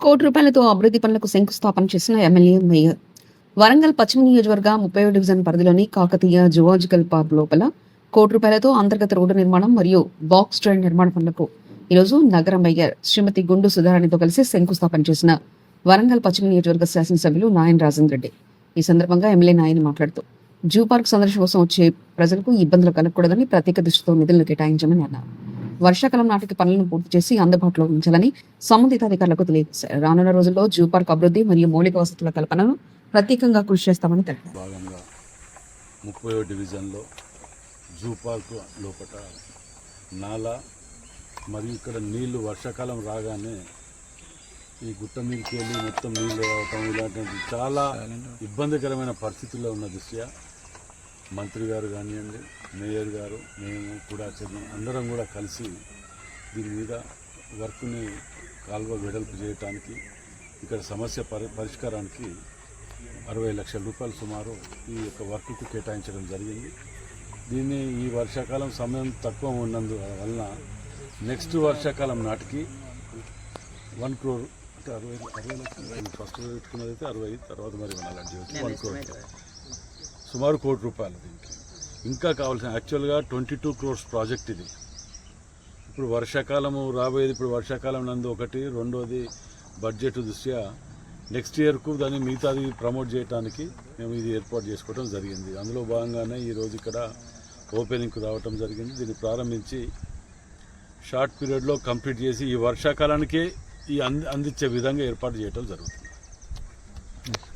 కోటి రూపాయలతో అభివృద్ధి పనులకు శంకుస్థాపన చేసిన ఎమ్మెల్యే మేయర్. వరంగల్ పశ్చిమ నియోజకవర్గ ముప్పై డివిజన్ పరిధిలోని కాకతీయ జువాజికల్ పార్క్ లోపల కోటి రూపాయలతో అంతర్గత రోడ్డు నిర్మాణం మరియు బాక్స్ ట్రైన్ నిర్మాణ పనులకు ఈరోజు నగర మేయర్ శ్రీమతి గుండు సుధారాణితో కలిసి శంకుస్థాపన చేసిన వరంగల్ పశ్చిమ నియోజకవర్గ శాసనసభ్యులు నాయన్ రాజేంద్ర రెడ్డి. ఈ సందర్భంగా ఎమ్మెల్యే నాయని మాట్లాడుతూ జూ పార్క్ సందర్శన కోసం వచ్చే ప్రజలకు ఇబ్బందులు కలగకూడదని ప్రత్యేక దృష్టితో నిధులను కేటాయించమని అన్నారు. వర్షాకాలం నాటికి పనులను పూర్తి చేసి అందుబాటులో ఉంచాలని సంబంధిత అధికారులకు తెలియజేశారు. రానున్న రోజుల్లో జూ పార్క్ అభివృద్ధి మరియు మౌలిక వసతుల కల్పనను ప్రత్యేకంగా కృషి చేస్తామని తెలిపారు. భాగంగా ముప్పై డివిజన్లో జూ పార్క్ లోపల నాలా మరియు ఇక్కడ నీళ్ళు వర్షాకాలం రాగానే ఈ గుట్ట మీదకి వెళ్ళి మొత్తం నీళ్ళు రావటం ఇలాంటి చాలా ఇబ్బందికరమైన పరిస్థితుల్లో ఉన్న దృష్ట్యా మంత్రి గారు కానివ్వండి మేయర్ గారు మేము కూడా చదివి అందరం కూడా కలిసి దీని మీద వర్క్ని కాలువ వెడల్పు చేయటానికి ఇక్కడ సమస్య పరి పరిష్కారానికి అరవై లక్షల రూపాయలు సుమారు ఈ యొక్క వర్క్కు కేటాయించడం జరిగింది. దీన్ని ఈ వర్షాకాలం సమయం తక్కువ ఉన్నందు వలన నెక్స్ట్ వర్షాకాలం నాటికి వన్ క్రోర్ అంటే అరవై అరవై లక్షలు ఫస్ట్ పెట్టుకున్నది అయితే అరవై తర్వాత మరి వన్ క్రోర్. సుమారు కోటి రూపాయలు దీనికి. ఇంకా కావాల్సిన యాక్చువల్గా ట్వంటీ టూ క్రోర్స్ ప్రాజెక్ట్ ఇది. ఇప్పుడు వర్షాకాలము రాబోయేది ఇప్పుడు వర్షాకాలం నందు ఒకటి రెండోది బడ్జెట్ దృష్ట్యా నెక్స్ట్ ఇయర్కు దాన్ని మిగతాది ప్రమోట్ చేయడానికి మేము ఇది ఏర్పాటు చేసుకోవడం జరిగింది. అందులో భాగంగానే ఈరోజు ఇక్కడ ఓపెనింగ్కు రావటం జరిగింది. దీన్ని ప్రారంభించి షార్ట్ పీరియడ్లో కంప్లీట్ చేసి ఈ వర్షాకాలానికే ఈ అంది అందించే విధంగా ఏర్పాటు చేయటం జరుగుతుంది.